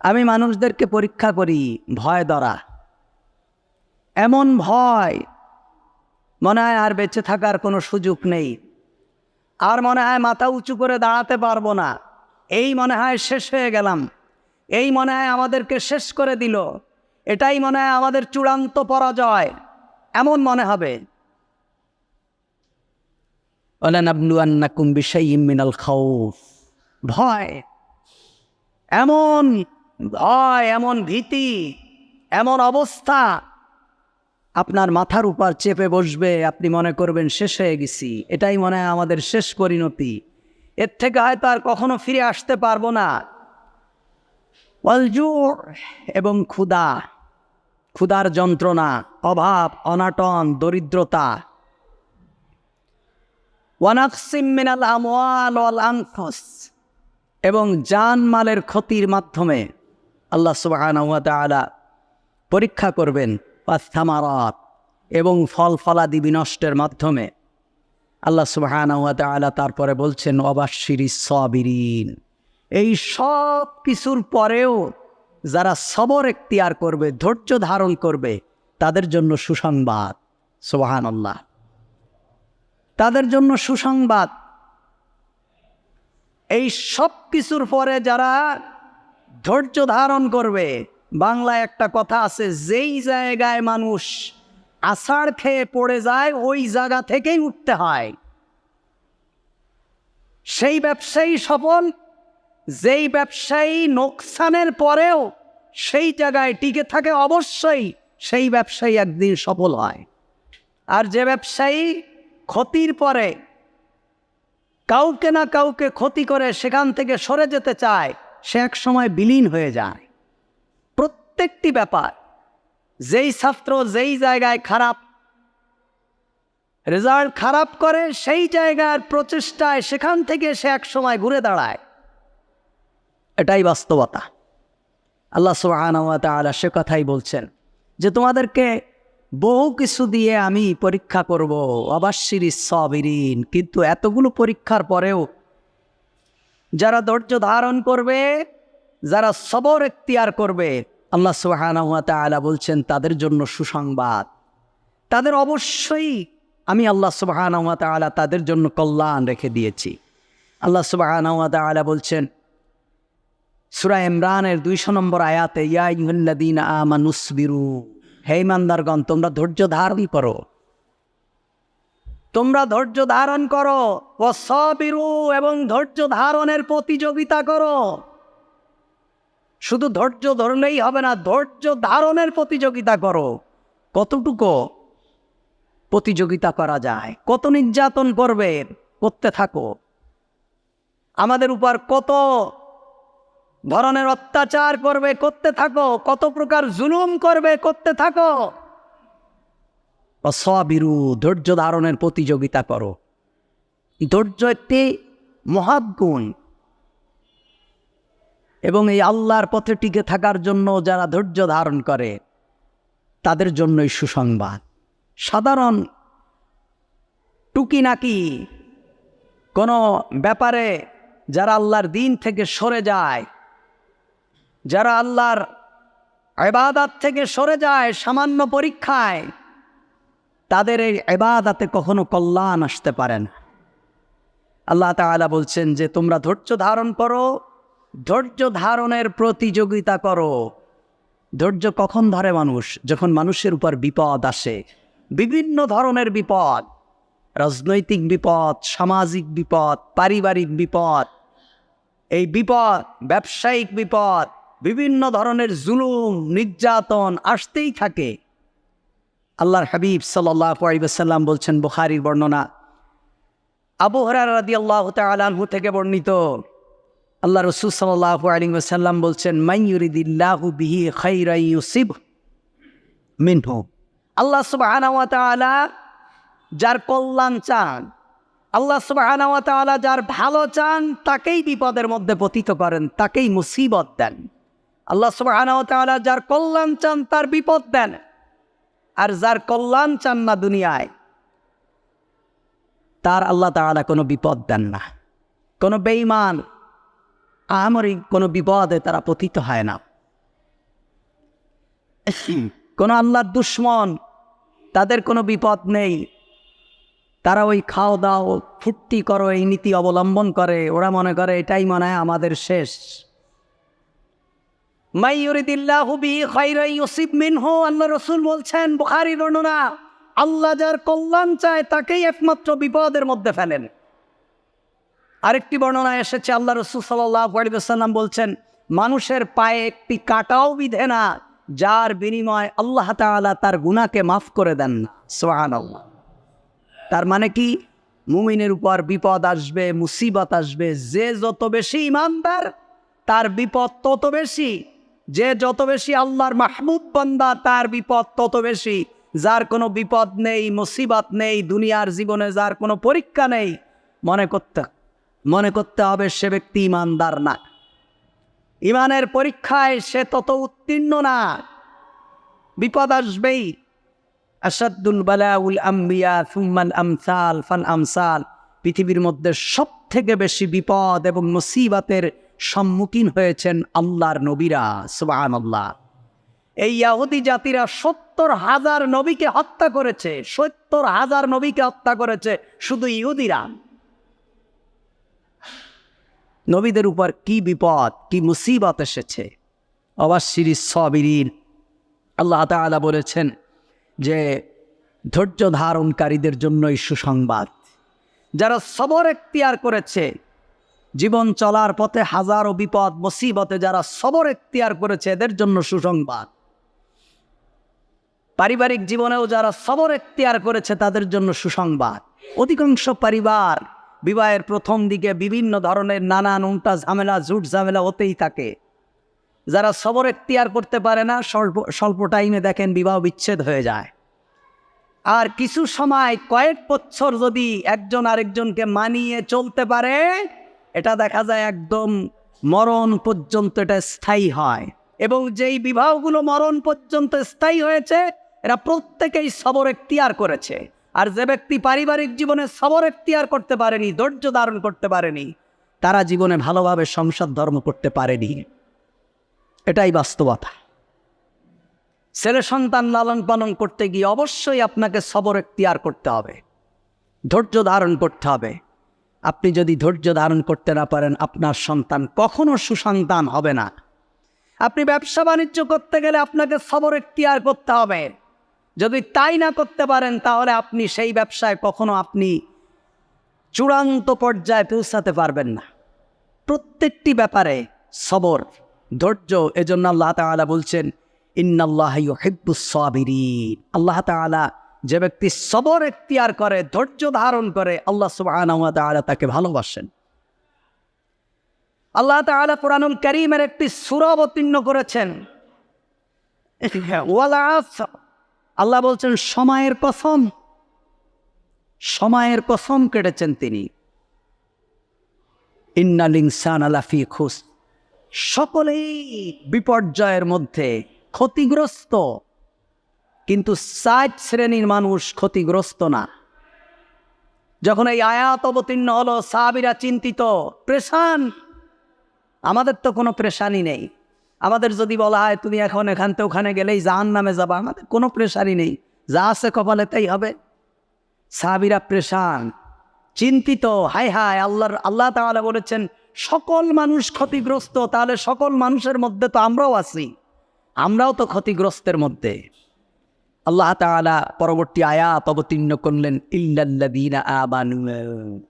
আমি মানুষদেরকে পরীক্ষা করি, ভয় দ্বারা। এমন ভয়, মনে হয় আর বেঁচে থাকার কোনো সুযোগ নেই। আর মনে হয় মাথা উঁচু করে দাঁড়াতে পারব না। এই মনে হয় শেষ হয়ে গেলাম। এই মনে হয় আমাদেরকে শেষ করে দিল। এটাই মনে হয় আমাদের চূড়ান্ত পরাজয়। এমন মনে হবে। ভয়, এমন ভয়, এমন ভীতি, এমন অবস্থা আপনার মাথার উপর চেপে বসবে, আপনি মনে করবেন শেষ হয়ে গেছি। এটাই মনে হয় আমাদের শেষ পরিণতি। এর থেকে হয়তো আর কখনো ফিরে আসতে পারব না। এবং ক্ষুদা ক্ষুধার যন্ত্রণা, অভাব, অনাটন, দরিদ্রতা ওয়ানাকসিম মিনাল আমওয়াল এবং ক্ষতির মাধ্যমে আল্লাহ তাআলা পরীক্ষা করবেন পাস্তামারাত এবং ফল ফলাদি বিনষ্টের মাধ্যমে। আল্লাহ তাআলা তারপরে বলছেন অবাশিরি সবিরিন এই সব কিছুর পরেও যারা সবর এখতিয়ার করবে, ধৈর্য ধারণ করবে, তাদের জন্য সুসংবাদ। সুবহানাল্লাহ। তাদের জন্য সুসংবাদ। এই সব কিছুর পরে যারা ধৈর্য ধারণ করবে, বাংলায় একটা কথা আছে, যেই জায়গায় মানুষ আষাঢ় খেয়ে পড়ে যায়, ওই জায়গা থেকেই উঠতে হয়। সেই ব্যবসায়ী সফল, যেই ব্যবসায়ী নোকসানের পরেও সেই জায়গায় টিকে থাকে, অবশ্যই সেই ব্যবসায়ী একদিন সফল হয়। আর যে ব্যবসায়ী ক্ষতির পরে কাউকে না কাউকে ক্ষতি করে সেখান থেকে সরে যেতে চায়, সে এক সময় বিলীন হয়ে যায়। প্রত্যেকটি ব্যাপার যেই ছাত্র যেই জায়গায় খারাপ রেজাল্ট খারাপ করে, সেই জায়গার প্রচেষ্টায় সেখান থেকে সে এক সময় ঘুরে দাঁড়ায়। এটাই বাস্তবতা। আল্লাহ সুবাহ সে কথাই বলছেন যে তোমাদেরকে বহু কিছু দিয়ে আমি পরীক্ষা করব অবাশির সবিরিন। কিন্তু এতগুলো পরীক্ষার পরেও যারা ধৈর্য ধারণ করবে, যারা সবর এখতিয়ার করবে, আল্লাহ সুবাহানা বলছেন, তাদের জন্য সুসংবাদ। তাদের অবশ্যই আমি আল্লাহ সুবাহানা তালা তাদের জন্য কল্যাণ রেখে দিয়েছি। আল্লাহ সুবাহানা তালা বলছেন, সুরা ইমরানের দুইশো নম্বর আয়াতে ইয়াইল্লাদিন আমানুসবিরু হে ইমানদারগণ, তোমরা ধৈর্য ধারণ করো। তোমরা ধৈর্য ধারণ করো। ও সবিরু এবং ধৈর্য ধারণের প্রতিযোগিতা করো। শুধু ধৈর্য ধরলেই হবে না, ধৈর্য ধারণের প্রতিযোগিতা করো। কতটুকু প্রতিযোগিতা করা যায়, কত নির্যাতন করবে, করতে থাকো। আমাদের উপর কত ধরনের অত্যাচার করবে, করতে থাকো। কত প্রকার জুলুম করবে, করতে থাকো। অসবিরু, ধৈর্য ধারণের প্রতিযোগিতা করো। ধৈর্য একটি মহাগুণ এবং এই আল্লাহর পথে টিকে থাকার জন্য যারা ধৈর্য ধারণ করে, তাদের জন্যই সুসংবাদ। সাধারণ টুকি নাকি কোনো ব্যাপারে যারা আল্লাহর দিন থেকে সরে যায় যারা আল্লাহর এবাদাত থেকে সরে যায় সামান্য পরীক্ষায়, তাদের এই এবাদাতে কখনো কল্যাণ আসতে পারে না। আল্লাহ তাআলা বলছেন যে, তোমরা ধৈর্য ধারণ করো, ধৈর্য ধারণের প্রতিযোগিতা করো। ধৈর্য কখন ধরে মানুষ? যখন মানুষের উপর বিপদ আসে। বিভিন্ন ধরনের বিপদ। রাজনৈতিক বিপদ, সামাজিক বিপদ, পারিবারিক বিপদ। এই বিপদ, ব্যবসায়িক বিপদ বিভিন্ন ধরনের জুলুম, নির্যাতন আসতেই থাকে। আল্লাহর হাবিব সাল্লাম বলছেন বুখারির বর্ণনা। আবু হরার রাদি আল্লাহ তালহু থেকে বর্ণিত। আল্লাহ রসুল সাল্লাহ আলী সাল্লাম বলছেন মাইয়ুরিদিল্লাহু বিহি খাইরাই ইউসিব মিনহু। আল্লাহ সুবাহ যার কল্যাণ চান, আল্লাহ সুবাহ যার ভালো চান, তাকেই বিপদের মধ্যে পতিত করেন, তাকেই মুসিবত দেন। আল্লাহ সুবাহ যার কল্যাণ চান তার বিপদ দেন। আর যার কল্যাণ চান না দুনিয়ায়, তার আল্লাহ তাআলা কোনো বিপদ দেন না। কোনো বেঈমান আমরি কোনো বিপদে তারা পতিত হয় না। কোনো আল্লাহর দুশ্মন, তাদের কোনো বিপদ নেই। তারা ওই খাও দাও, ফুর্তি করো, এই নীতি অবলম্বন করে। ওরা মনে করে, এটাই মনে হয় আমাদের শেষ মাইয়ুরিদিল্লাহু বি খাইরাই ইউসিব মিনহু আল্লাহ রসুল বলছেন, বুখারী বর্ণনা, আল্লাহ যার কল্যাণ চায় তাকেই একমাত্র বিপদের মধ্যে ফেলেন। আরেকটি বর্ণনা এসেছে, আল্লাহ রসুল সাল্লাম বলছেন, মানুষের পায়ে একটি কাটাও বিধে না, যার বিনিময় আল্লাহ তাআলা তার গুনাহকে মাফ করে দেন সোহান আল্লাহ তার মানে কি? মুমিনের উপর বিপদ আসবে, মুসিবত আসবে, যে যত বেশি ইমানদার, তার বিপদ তত বেশি। যে যত বেশি আল্লাহর মাহমুদ বান্দা, তার বিপদ তত বেশি। যার কোনো বিপদ নেই, মুসিবত নেই, দুনিয়ার জীবনে যার কোনো পরীক্ষা নেই, মনে করতে মনে করতে হবে সে ব্যক্তি ইমানদার না। ইমানের পরীক্ষায় সে তত উত্তীর্ণ না। বিপদ আসবেই। আসাদুল বালাউল আম্বিয়া সুম্মাল আমসাল ফান আমসাল, পৃথিবীর মধ্যে সব থেকে বেশি বিপদ এবং মুসিবতের সম্মুখীন হয়েছেন আল্লাহর নবীরা সুবাহ আল্লাহ এই ইয়াহুদি জাতিরা সত্তর হাজার নবীকে হত্যা করেছে, সত্তর হাজার নবীকে হত্যা করেছে, শুধু ইহুদিরা। নবীদের উপর কি বিপদ, কি মুসিবত এসেছে? অবাশিরি সবিরিন। আল্লাহ তাআলা বলেছেন যে ধৈর্য ধারণকারীদের জন্যই সুসংবাদ। যারা সবর এখতিয়ার করেছে, জীবন চলার পথে হাজারো বিপদ, মুসিবতে যারা সবর এখতিয়ার করেছে, এদের জন্য সুসংবাদ। পারিবারিক জীবনেও যারা সবর এখতিয়ার করেছে, তাদের জন্য সুসংবাদ। অধিকাংশ পরিবার বিবাহের প্রথম দিকে বিভিন্ন ধরনের নানান উল্টা ঝামেলা, ঝুট ঝামেলা হতেই থাকে। যারা সবর এখতিয়ার করতে পারে না, স্বল্প স্বল্প টাইমে দেখেন বিবাহ বিচ্ছেদ হয়ে যায়। আর কিছু সময়, কয়েক বছর যদি একজন আরেকজনকে মানিয়ে চলতে পারে, এটা দেখা যায় একদম মরণ পর্যন্ত এটা স্থায়ী হয়। এবং যেই বিবাহগুলো মরণ পর্যন্ত স্থায়ী হয়েছে, এরা প্রত্যেকেই সবর এখতিয়ার করেছে। আর যে ব্যক্তি পারিবারিক জীবনে সবর এখতিয়ার করতে পারেনি, ধৈর্য ধারণ করতে পারেনি, তারা জীবনে ভালোভাবে সংসার ধর্ম করতে পারেনি। এটাই বাস্তবতা। ছেলে সন্তান লালন পালন করতে গিয়ে অবশ্যই আপনাকে সবর এখতিয়ার করতে হবে। ধৈর্য ধারণ করতে হবে। আপনি যদি ধৈর্য ধারণ করতে না পারেন, আপনার সন্তান কখনো সুসন্তান হবে না। আপনি ব্যবসা বাণিজ্য করতে গেলে আপনাকে সবর এখতিয়ার করতে হবে। যদি তাই না করতে পারেন, তাহলে আপনি সেই ব্যবসায় কখনো আপনি চূড়ান্ত পর্যায়ে পৌঁছাতে পারবেন না। প্রত্যেকটি ব্যাপারে সবর, ধৈর্য, এজন্য আল্লাহ তাআলা বলছেন আল্লাহ যে ব্যক্তি সবর এখতিয়ার করে, ধৈর্য ধারণ করে, আল্লাহ ওয়া তাকে ভালোবাসেন। আল্লাহ তাআলা কোরআনুল কারীমের একটি সূরা অবতীর্ণ করেছেন। আল্লাহ বলছেন, সময়ের কসম। সময়ের কসম কেটেছেন তিনি। ইন্নাল ইনসান আলাফি খুস সকলেই বিপর্যয়ের মধ্যে ক্ষতিগ্রস্ত। কিন্তু ষাট শ্রেণির মানুষ ক্ষতিগ্রস্ত না। যখন এই আয়াত অবতীর্ণ হলো, সাহাবিরা চিন্তিত, প্রেশান? আমাদের তো কোনো প্রেশানি নেই। আমাদের যদি বলা হয়, তুমি এখন এখান থেকে ওখানে গেলেই জাহান নামে যাবা। আমাদের কোনো প্রেশারই নেই। যা আছে কপালে তাই হবে। সাহাবিরা প্রেশান, চিন্তিত, হায় হায়, আল্লাহর, আল্লাহ তাআলা বলেছেন, সকল মানুষ ক্ষতিগ্রস্ত, তাহলে সকল মানুষের মধ্যে তো আমরাও আছি। আমরাও তো ক্ষতিগ্রস্তের মধ্যে। আল্লাহ তাআলা পরবর্তী আয়াত অবতীর্ণ করলেন, ইল্লাল্লাযীনা আমানু।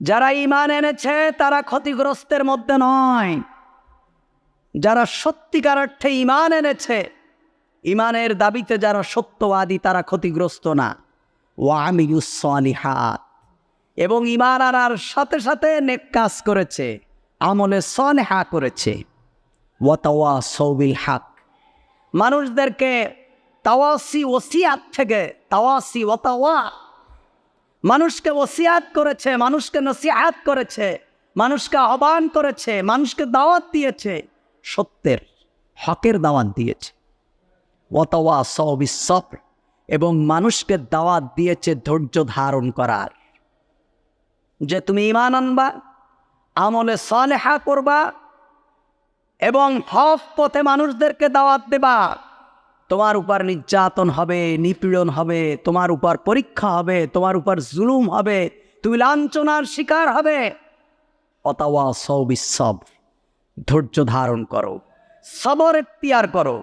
যারা ঈমান এনেছে, তারা ক্ষতিগ্রস্তের মধ্যে নয়। যারা সত্যিকার অর্থে ঈমান এনেছে, ঈমানের দাবিতে যারা সত্যবাদী, তারা ক্ষতিগ্রস্ত না। ওয়ামিউসলিহাত এবং ঈমান আনার সাথে সাথে নেক কাজ করেছে, আমলে সনেহা করেছে। ওয়াতাওয়া সৌবিল হাক। মানুষদেরকে তাওয়াসি ওসিয়াত থেকে, তাওয়াসি ওয়াতাওয়া। মানুষকে ওসিয়াত করেছে, মানুষকে নসিহাত করেছে, মানুষকে আহ্বান করেছে, মানুষকে দাওয়াত দিয়েছে, সত্যের, হকের দাওয়াত দিয়েছে। ওয়াতাওয়া সবিসফর এবং মানুষকে দাওয়াত দিয়েছে ধৈর্য ধারণ করার। যে তুমি ইমান আনবা, আমলে সালেহা করবা এবং হফ পথে মানুষদেরকে দাওয়াত দেবা। তোমার উপর নির্যাতন হবে, নিপীড়ন হবে, তোমার উপর পরীক্ষা হবে, তোমার উপর জুলুম হবে, তুমি লাঞ্ছনার শিকার হবে। অতাওয়া সব। ধৈর্য ধারণ করো। সবর এখতিয়ার করো।